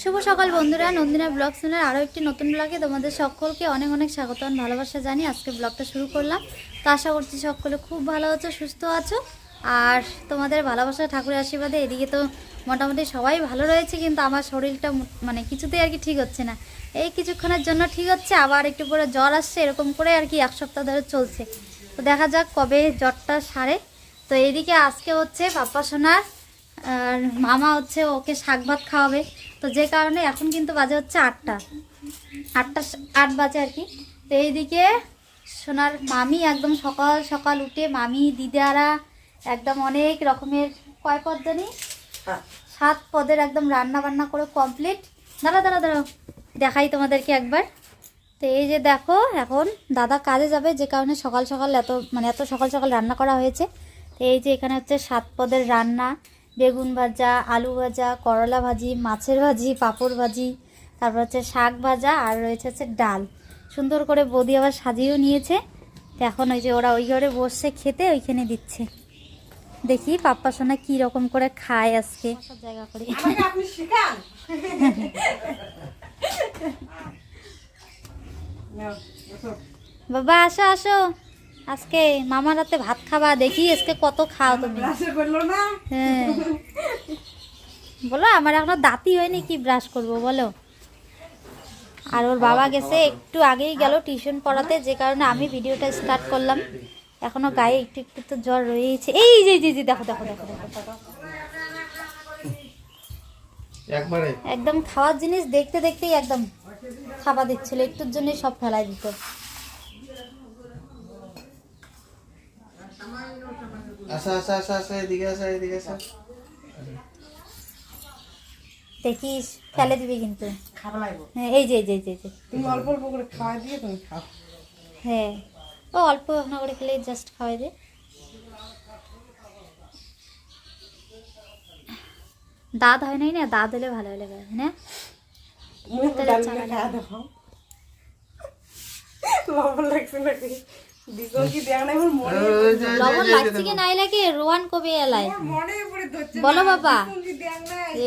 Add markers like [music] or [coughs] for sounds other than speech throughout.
শুভ সকাল বন্ধুরা, নন্দিনা blog channel আরও একটি নতুন ব্লগে তোমাদের সকলকে অনেক অনেক স্বাগত ভালোবাসা জানি আজকে ব্লগটা শুরু করলাম। তো আশা করছি সকলে খুব ভালো আছো, সুস্থ আছো। আর তোমাদের ভালোবাসা, ঠাকুরের আশীর্বাদে এদিকে তো মোটামুটি সবাই ভালো রয়েছে, কিন্তু আমার শরীরটা মানে কিছুতেই আর কি ঠিক হচ্ছে না। এই কিছুক্ষণের জন্য ঠিক হচ্ছে, আবার একটু পরে জ্বর আসছে, এরকম করে আর কি এক সপ্তাহ ধরে চলছে। তো দেখা যাক কবে জ্বরটা সারে। তো এদিকে আজকে হচ্ছে পাপ্পা সোনার আর মামা হচ্ছে ওকে শাক ভাত খাওয়াবে। তো যে কারণে এখন কিন্তু বাজে হচ্ছে আটটা। আটটা আট বাজে আর কি। তো এইদিকে সোনার মামি একদম সকাল সকাল উঠে মামি দিদারা একদম অনেক রকমের কয় পদ জানি? সাত। পদের একদম রান্না বান্না করে কমপ্লিট দাঁড়া দাঁড়া দাঁড়াও। দেখাই তোমাদেরকে একবার। তো এই যে দেখো এখন দাদা কাজে যাবে যে কারণে সকাল সকাল এত মানে এত সকাল সকাল রান্না করা হয়েছে। তো এই যে এখানে হচ্ছে সাত পদের রান্না। বেগুন ভাজা আলু ভাজা করলা ভাজি মাছের ভাজি পাঁপড় ভাজি তারপর হচ্ছে শাক ভাজা আর রয়েছে হচ্ছে ডাল। সুন্দর করে বৌদি আবার সাজিয়েও নিয়েছে। তো এখন ওই যে ওরা ওই ঘরে বসছে খেতে ওইখানে দিচ্ছে। দেখি পাপ্পা সোনা কি রকম করে খায় আজকে। জায়গা করে। বাবা আসো আসো। আজকে মামার হাতে ভাত খাবা দেখি আজকে কত খাও তুমি। ব্রাশে করল না? হ্যাঁ। বলো আমার এখনও দাঁতই হয়নি কি ব্রাশ করব বলো? আর ওর বাবা গেছে একটু আগেই গেল টিউশন পড়াতে যে কারণে আমি ভিডিওটা স্টার্ট করলাম। এখনও গায়ে একটু একটু তো জ্বর রয়েছে। এই যে যে যে দেখো দেখো দেখো দেখো দেখো। একদম খাওয়ার জিনিস দেখতে দেখতেই একদম খাবার দিচ্ছিল একটুর জন্যই সব ফেলাই দিত। আসা আসা আসা আসা এদিকে আসা এদিকে আসা। দেখিস ফেলে দিবি কিন্তু। লাগবো হ্যাঁ এই যে এই যে এই যে, তুমি অল্প অল্প করে খাওয়া দিয়ে তুমি খাও। হ্যাঁ ও অল্প না করে খেলে জাস্ট খাওয়াই দে। দাঁত হয় নাই না? দাঁত হলে ভালো হলে ভালো না মুখ তাহলে চালা লাগছে নাকি? দেয়া নাই মনে লবণ লাগছে কি লাগে রোয়ান কবে এলাই পড়ে ধরছে বলো বাবা।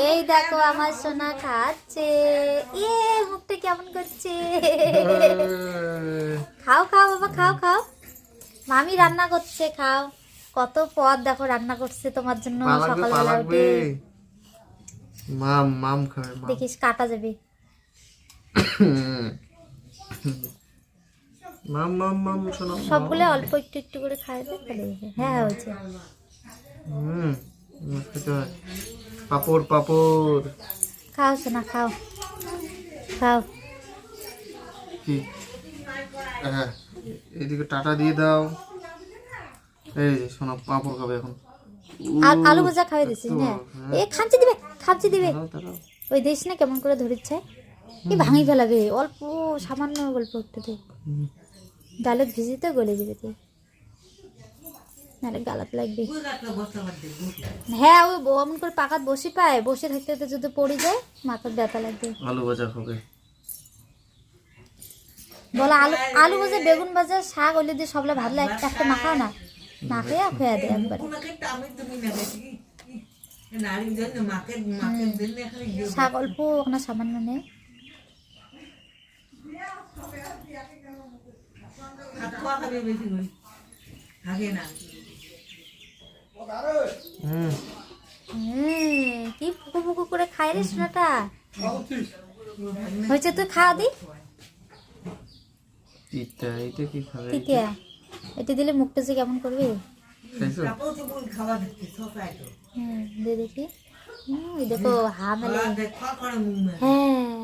এই দেখো আমার সোনা খাচ্ছে। এ মুখটা কেমন করছে? খাও খাও বাবা খাও খাও। মামি রান্না করছে খাও। কত পদ দেখো রান্না করছে তোমার জন্য সকালবেলা উঠে। মাম মাম খাবে মাম। দেখিস কাটা যাবে। [laughs] মাম মাম মাম শোনো। সবগুলো অল্প একটু একটু করে খাই দে হ্যাঁ হয়েছে। হুম পাপড় পাপড়। খাও সোনা খাও। খাও। কি? হ্যাঁ এদিকে টাটা দিয়ে দাও। এই যে শোনো পাপড় খাবে এখন। আর আলু ভাজা খাওয়াই দিছিস না এ খামচি দিবে খামচি দিবে। ওই দেশ না কেমন করে ধরিচ্ছে এই ভাঙি ফেলাবে অল্প সামান্য গল্প একটু দে হুম। ডালে ভিজিতে গলে যাবে তুই নাহলে গালাত লাগবে। হ্যাঁ ওই বউ এমন করে পাকাত বসে পায় বসে থাকতে থাকতে যদি পড়ে যায় মাথার ব্যথা লাগবে। আলু ভাজা খাবে বলো আলু আলু ভাজা বেগুন ভাজা শাক ওলে দিয়ে সবলে ভাজলে একটা মাখাও না। মাখে খেয়ে দে একবার। শাক অল্প ওখানে সামান্য নেই হুম হুম, কি ফুকু ফুকু করে খাই রে সোনাটা? হয়েছে তুই খাওয়া দি? তিতা এটা কি খাবে? তিতিয়া এটা দিলে মুখটা যে কেমন করবে? হুম দেখি। হুম, দেখো হা মেলে হ্যাঁ।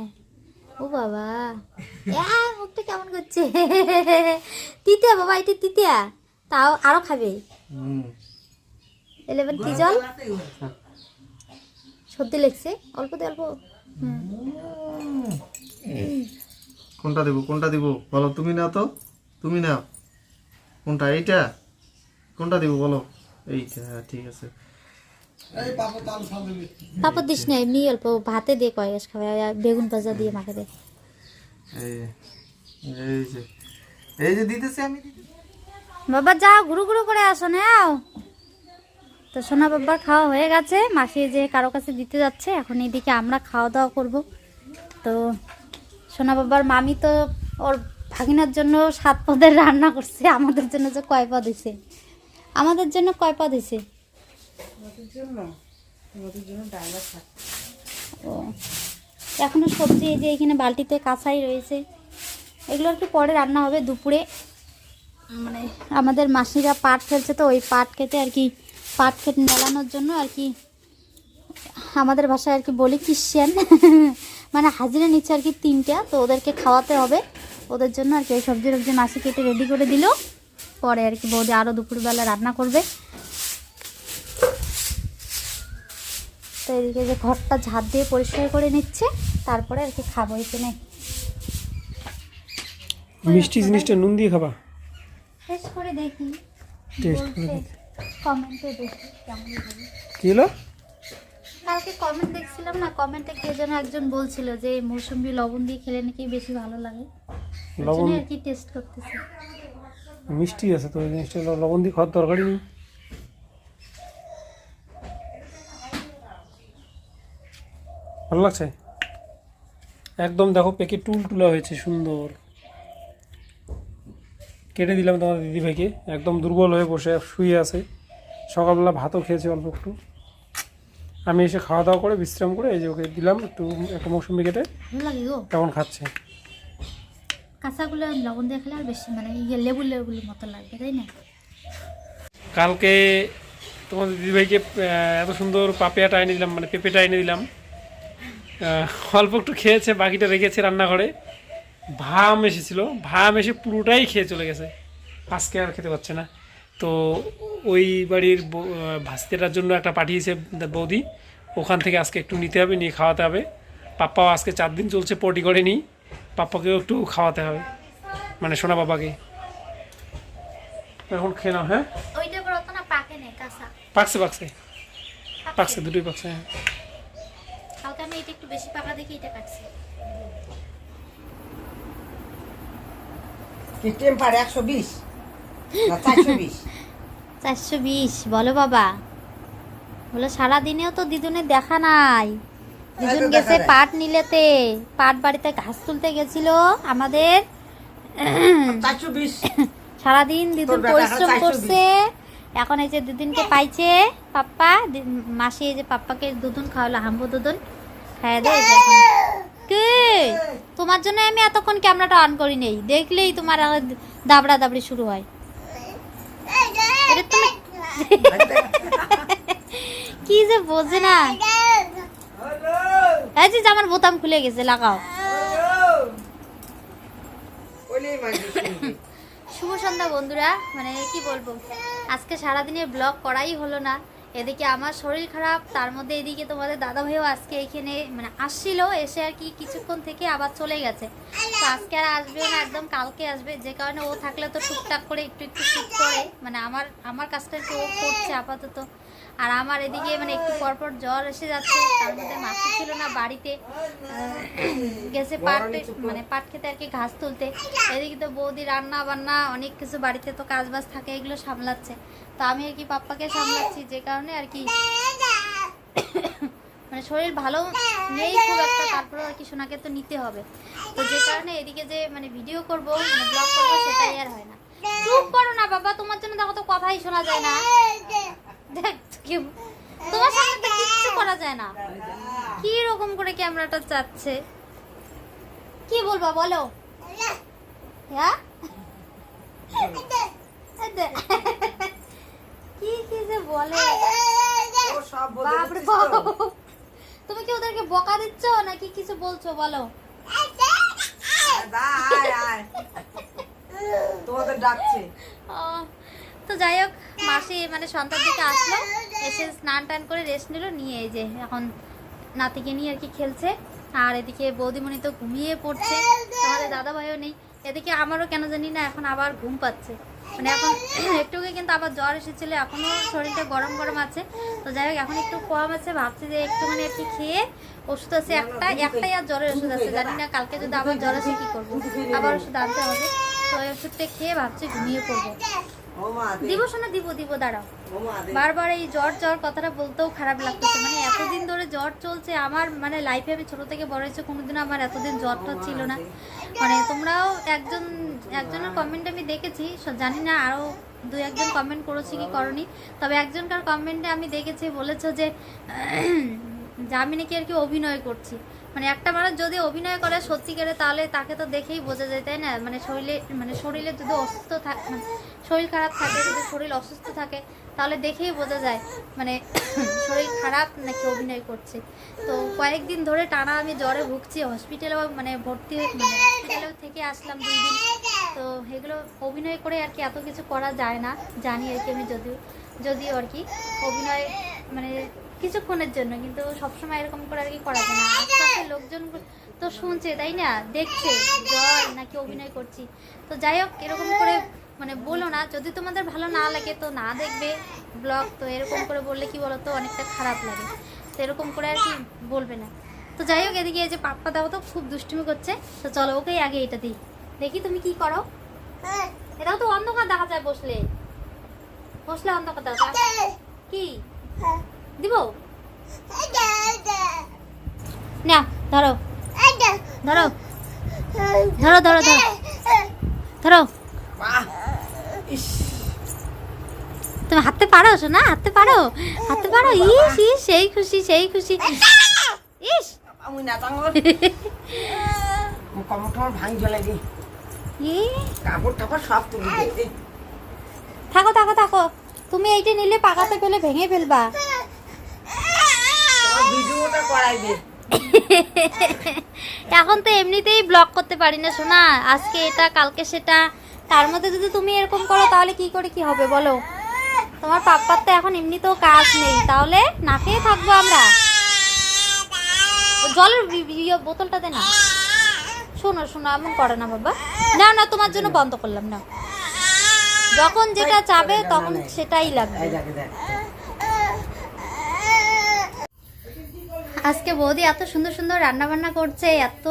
ও বাবা। মুখটা কেমন করছে? তিতিয়া বাবা এটা তিতিয়া। তাও আরও খাবে। হুম। ইলেভেন কি জল। সর্দি লেগছে। অল্প। দে অল্প কোনটা দিব কোনটা দিব? বলো তুমি নাও তো। তুমি নাও। কোনটা এইটা? কোনটা দিব বলো? এইটা হ্যাঁ ঠিক আছে। পাপড় দিস না এমনি অল্প ভাতে দিয়ে কয়েস খাবে বেগুন ভাজা দিয়ে মাখে দে। এই যে, এই যে দিতেছি আমি বাবা যা ঘুরু ঘুরু করে আসো নাও। তো সোনা বাবার খাওয়া হয়ে গেছে মাসি যে কারও কাছে দিতে যাচ্ছে এখন এইদিকে আমরা খাওয়া দাওয়া করব। তো সোনা বাবার মামি তো ওর ভাগিনার জন্য সাত পদের রান্না করছে আমাদের জন্য যে কয় পদ হয়েছে আমাদের জন্য কয় পদ হয়েছে জন্য জন্য থাকে। ও। এখনও সবজি এই যে এখানে বালতিতে কাঁচাই রয়েছে। এগুলো আর কি পরে রান্না হবে দুপুরে? মানে আমাদের মাসিরা পাট ফেলছে তো ওই পাট খেতে আর কি পাট খেতে মেলানোর জন্য আর কি আমাদের ভাষায় আর কি বলি ক্রিশ্চিয়ান [laughs] মানে হাজিরা নিচ্ছে আর কি তিনটা তো ওদেরকে খাওয়াতে হবে। ওদের জন্য আর কি ওই সবজি টবজি মাসি কেটে রেডি করে দিল। পরে আর কি বৌদি আরও দুপুরবেলা রান্না করবে। এদিকে যে ঘরটা ঝাঁপ দিয়ে পরিষ্কার করে নিচ্ছে তারপরে আর কি খাব এখানে। মিষ্টি জিনিসটা নুন দিয়ে খাবা? শেষ করে দেখি। টেস্ট করে দেখি। কমেন্টে দেখি কেমন লাগে। কি হলো? কালকে কমেন্ট দেখছিলাম না কমেন্টে কে যেন একজন বলছিল যে মৌসুম্বি লবণ দিয়ে খেলে নাকি বেশি ভালো লাগে। লবণ আর কি টেস্ট করতেছি। মিষ্টি আছে তো ওই জিনিসটা লবণ দিয়ে খাওয়ার দরকারই নেই। ভালো লাগছে? একদম দেখো পেকে টুল টুলা হয়েছে সুন্দর। কেটে দিলাম তোমার দিদিভাইকে। একদম দুর্বল হয়ে বসে শুয়ে আছে। সকালবেলা ভাতও খেয়েছে অল্প একটু। আমি এসে খাওয়া দাওয়া করে বিশ্রাম করে এই যে ওকে দিলাম একটু একটা মৌসুমি কেটে। কেমন খাচ্ছে? কাঁচাগুলো লবণ দিয়ে খেলে আর বেশি মানে ইয়ে লেবু লেবুর মতো লাগবে তাই না? কালকে তোমাদের দিদিভাইকে এত সুন্দর পাপিয়াটা এনে দিলাম মানে পেঁপেটা এনে দিলাম। অল্প একটু খেয়েছে বাকিটা রেখেছে রান্নাঘরে। ভাম এসেছিল ভাম এসে পুরোটাই খেয়ে চলে গেছে। আজকে আর খেতে পারছে না। তো ওই বাড়ির ভাস্তিটার জন্য একটা পাঠিয়েছে বৌদি। ওখান থেকে আজকে একটু নিতে হবে নিয়ে খাওয়াতে হবে। পাপ্পাও আজকে চার দিন চলছে পটি করে নিই পাপ্পাকেও একটু খাওয়াতে হবে। মানে সোনা বাবাকে। এখন খেয়ে নাও হ্যাঁ? না পাকছে। পাকছে। পাকছে দুটোই পাকছে হ্যাঁ। আমি এটা একটু বেশি পাকা দেখি এটা কাটছি। কি টেম্পার একশো বিশ? না চারশো বিশ? [laughs] চারশো বিশ বলো বাবা। বলো সারাদিনেও তো দিদুনের দেখা নাই। দিদুন গেছে পাট নিলেতে। পাট বাড়িতে ঘাস তুলতে গেছিল আমাদের। [coughs] [coughs] সারাদিন দিদুন পরিশ্রম করছে। এখন এই যে দুদিনকে পাইছে পাপ্পা মাসি এই যে পাপ্পাকে দুধুন খাওয়ালো হাম্বু দুধুন। খাইয়ে দেয় যে তোমার জন্য আমি এতক্ষণ ক্যামেরাটা অন করি নেই। দেখলেই তোমার দাবড়া দাবড়ি শুরু হয়। [laughs] কি যে বোঝে না। এই যে আমার বোতাম খুলে গেছে, লাগাও। শুভ সন্ধ্যা বন্ধুরা। মানে কি বলব? আজকে সারাদিনের ব্লগ করাই হলো না। এদিকে আমার শরীর খারাপ তার মধ্যে এদিকে তোমাদের দাদা ভাইও আজকে এখানে মানে আসছিল এসে আর কি কিছুক্ষণ থেকে আবার চলে গেছে। তো আজকে আর আসবে না একদম কালকে আসবে যে কারণে ও থাকলে তো টুকটাক করে একটু একটু ঠিক করে মানে আমার আমার কাজটা একটু ও করছে আপাতত। আর আমার এদিকে মানে একটু পরপর জ্বর এসে যাচ্ছে তার মধ্যে মাসি ছিল না বাড়িতে গেছে পাট মানে পাট খেতে আর কি ঘাস তুলতে। এদিকে তো বৌদি রান্না বান্না অনেক কিছু বাড়িতে তো কাজ বাজ থাকে এগুলো সামলাচ্ছে। তো আমি আর কি পাপ্পাকে সামলাচ্ছি যে কারণে আর কি মানে শরীর ভালো নেই খুব একটা তারপরে আর কি সোনাকে তো নিতে হবে। তো যে কারণে এদিকে যে মানে ভিডিও করব মানে ব্লগ করব সেটাই আর হয় না। চুপ করো না বাবা তোমার জন্য দেখো তো কথাই শোনা যায় না। দেখ কি তোমার সামনে তো কিচ্ছু করা যায় না। কি রকম করে ক্যামেরাটা চাচ্ছে? কি বলবা বলো? হ্যাঁ। কি কি যে বলে? ও সব বলে বাপরে বাপ। তুমি কি ওদেরকে বকা দিচ্ছ নাকি কিছু বলছো বলো। তোমাদের ডাকছে। তো যাই হোক মাসি মানে সন্ধ্যার দিকে আসলো এসে স্নান টান করে রেস্ট নিল নিয়ে এই যে এখন নাতিকে নিয়ে আর কি খেলছে। আর এদিকে বৌদিমণি তো ঘুমিয়ে পড়ছে। তোমাদের দাদা ভাইও নেই। এদিকে আমারও কেন জানি না এখন আবার ঘুম পাচ্ছে। মানে এখন [clears throat] একটু আগে কিন্তু আবার জ্বর এসেছিল এখনও শরীরটা গরম গরম আছে। তো যাই হোক এখন একটু কম আছে ভাবছি যে একটুখানি আর কি খেয়ে ওষুধ আছে একটা একটাই আর জ্বরের ওষুধ আছে জানি না কালকে যদি আবার জ্বর আসে কি করব। আবার ওষুধ আনতে হবে। তো ওই ওষুধটা খেয়ে ভাবছি ঘুমিয়ে পড়ব। দিব শোনা দিব দিব দাঁড়াও। বারবার এই জ্বর জ্বর কথাটা বলতেও খারাপ লাগতেছে। মানে এতদিন ধরে জ্বর চলছে আমার মানে লাইফে আমি ছোট থেকে বড় হয়েছে কোনোদিনও আমার এতদিন জ্বরটা ছিল না। মানে তোমরাও একজন একজনের কমেন্ট আমি দেখেছি জানি না আরও দু একজন কমেন্ট করেছি কি করনি। তবে একজনকার কমেন্টে আমি দেখেছি, বলেছ যে [clears throat] আমি নাকি আর কি অভিনয় করছি। মানে একটা মানুষ যদি অভিনয় করে সত্যিকারে, তাহলে তাকে তো দেখেই বোঝা যায়, তাই না? মানে শরীরে মানে শরীরে যদি অসুস্থ থাকে মানে শরীর খারাপ থাকে, যদি শরীর অসুস্থ থাকে, তাহলে দেখেই বোঝা যায় মানে [coughs] শরীর খারাপ নাকি অভিনয় করছে। তো কয়েকদিন ধরে টানা আমি জ্বরে ভুগছি হসপিটালেও মানে ভর্তি মানে হসপিটালেও থেকে আসলাম দুই দিন। তো এগুলো অভিনয় করে আর কি এত কিছু করা যায় না, জানি আর কি আমি যদিও যদিও আর কি অভিনয় মানে কিছুক্ষণের জন্য, কিন্তু সবসময় এরকম করে আর কি করা যায় না। আশপাশের লোকজন তো শুনছে, তাই না? দেখছে জল নাকি অভিনয় করছি। তো যাই হোক, এরকম করে মানে বলো না, যদি তোমাদের ভালো না লাগে তো না দেখবে ব্লগ, তো এরকম করে বললে কি বলো তো, অনেকটা খারাপ লাগে। তো এরকম করে আর কি বলবে না। তো যাই হোক, এদিকে যে পাপ্পা দাও তো, খুব দুষ্টুমি করছে। তো চলো, ওকেই আগে এটা দিই। দেখি তুমি কি করো। এটাও তো অন্ধকার দেখা যায় বসলে। বসলে অন্ধকার দেখা কি? দিব? না ধরো। ধরো। ধরো ধরো ধরো। ধরো। তুমি হাঁটতে পারো শোনা হাঁটতে পারো। হাঁটতে পারো। ইস ইস সেই খুশি সেই খুশি। ইস। আমি না তাঙ্গল কমর টমর ভাঙি চলে দি ই, কাপড় টাপড় সব তুলে দিতে থাকো থাকো থাকো। তুমি এইটা নিলে পাকাতে ফেলে ভেঙে ফেলবা। ভিডিওটা [laughs] এখন তো এমনিতেই ব্লক করতে পারি না শোনা আজকে এটা কালকে সেটা। তার মধ্যে যদি তুমি এরকম করো তাহলে কি করে কি হবে বলো? তোমার পাপ্পার তো এখন এমনিতেও কাজ নেই। তাহলে না খেয়ে থাকব আমরা। জলের ইয়ে বোতলটা দে না। শোনো শোনো এমন করে না বাবা। না না তোমার জন্য বন্ধ করলাম না যখন যেটা চাবে তখন সেটাই লাগবে। আজকে বৌদি এত সুন্দর সুন্দর রান্না বান্না করছে এত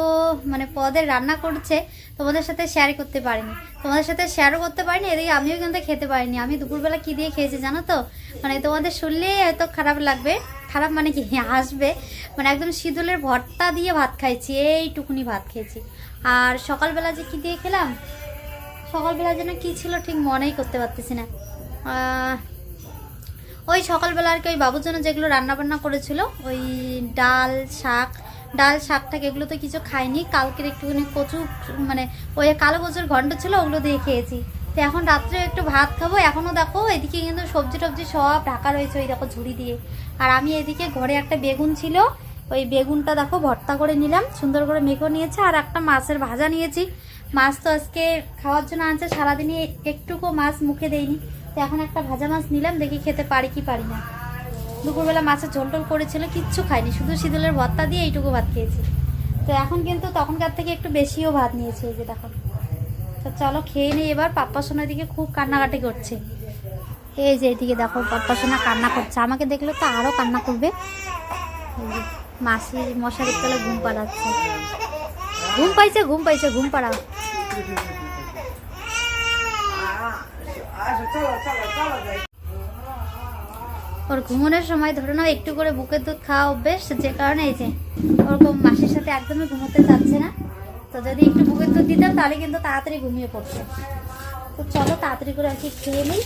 মানে পদের রান্না করছে তোমাদের সাথে শেয়ার করতে পারিনি। তোমাদের সাথে শেয়ারও করতে পারিনি এদিকে আমিও কিন্তু খেতে পারিনি। আমি দুপুরবেলা কি দিয়ে খেয়েছি জানো তো? মানে তোমাদের শুনলেই হয়তো খারাপ লাগবে খারাপ মানে কি? [laughs] হাসবে মানে একদম সিঁদুলের ভর্তা দিয়ে ভাত খাইছি এইটুকুনি ভাত খেয়েছি। আর সকালবেলা যে কি দিয়ে খেলাম? সকালবেলা যেন কি ছিল ঠিক মনেই করতে পারতেছি না। ওই সকালবেলা আর কি ওই বাবুর জন্য যেগুলো রান্না বান্না করেছিল, ওই ডাল শাক ডাল শাক টাক এগুলো তো কিছু খাইনি, কালকের একটুখানি কচু মানে ওই কালো কচুর ঘন্ট ছিল ওগুলো দিয়ে খেয়েছি। তো এখন রাত্রে একটু ভাত খাব, এখনও দেখো এদিকে কিন্তু সবজি টবজি সব ঢাকা রয়েছে ওই দেখো ঝুড়ি দিয়ে। আর আমি এদিকে ঘরে একটা বেগুন ছিল, ওই বেগুনটা দেখো ভর্তা করে নিলাম, সুন্দর করে মেখো নিয়েছে, আর একটা মাছের ভাজা নিয়েছি। মাছ তো আজকে খাওয়ার জন্য আনছে সারাদিনে একটুকু মাছ মুখে দেয়নি তো এখন একটা ভাজা মাছ নিলাম, দেখি খেতে পারি কি পারি না। দুপুরবেলা মাছের ঝোল টোল করেছিল, কিচ্ছু খাইনি, শুধু শীতলের ভর্তা দিয়ে এইটুকু ভাত খেয়েছি। তো এখন কিন্তু তখনকার থেকে একটু বেশিও ভাত নিয়েছে এই যে দেখো। তো চলো খেয়ে নিই এবার, পাপ্পা সোনার দিকে খুব কান্নাকাটি করছে। এই যে এদিকে দেখো, পাপ্পা সোনা কান্না করছে। আমাকে দেখলে তো আরও কান্না করবে। মাসি মশারির তলে ঘুম পাড়াচ্ছে। ঘুম পাইছে ঘুম পাইছে, ঘুম পাড়াও। ওর ঘুমানোর সময় ধরে নাও, একটু করে বুকের দুধ খাওয়া অভ্যেস, যে কারণে এই যে ওরকম মাসির সাথে একদমই ঘুমোতে চাচ্ছে না। তো যদি একটু বুকের দুধ দিতাম, তাহলে কিন্তু তাড়াতাড়ি ঘুমিয়ে পড়ছে তো চলো তাড়াতাড়ি করে আর কি খেয়ে নিই।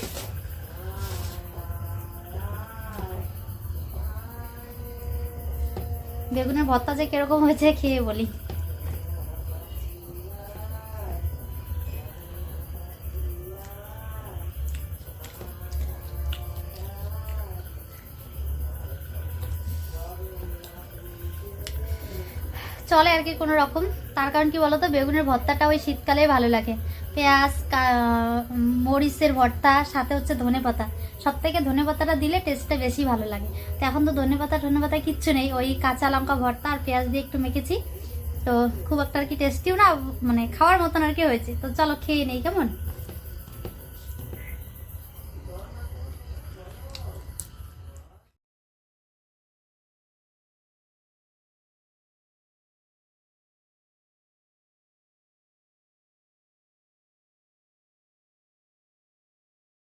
বেগুনের ভর্তা যে কীরকম হয়েছে, খেয়ে বলি। চলে আর কি কোনো রকম তার কারণ কি বলতো, বেগুনের ভর্তাটা ওই শীতকালে ভালো লাগে। পেঁয়াজ মরিচের ভর্তা, সাথে হচ্ছে ধনে পাতা। সব থেকে ধনে পাতাটা দিলে টেস্টটা বেশি ভালো লাগে। তো এখন তো ধনে পাতা ধনে পাতা কিচ্ছু নেই। ওই কাঁচা লঙ্কা ভর্তা আর পেঁয়াজ দিয়ে একটু মেখেছি। তো খুব একটা আর কি টেস্টিও না মানে খাওয়ার মতন আর কি হয়েছে। তো চলো খেয়ে নেই, কেমন?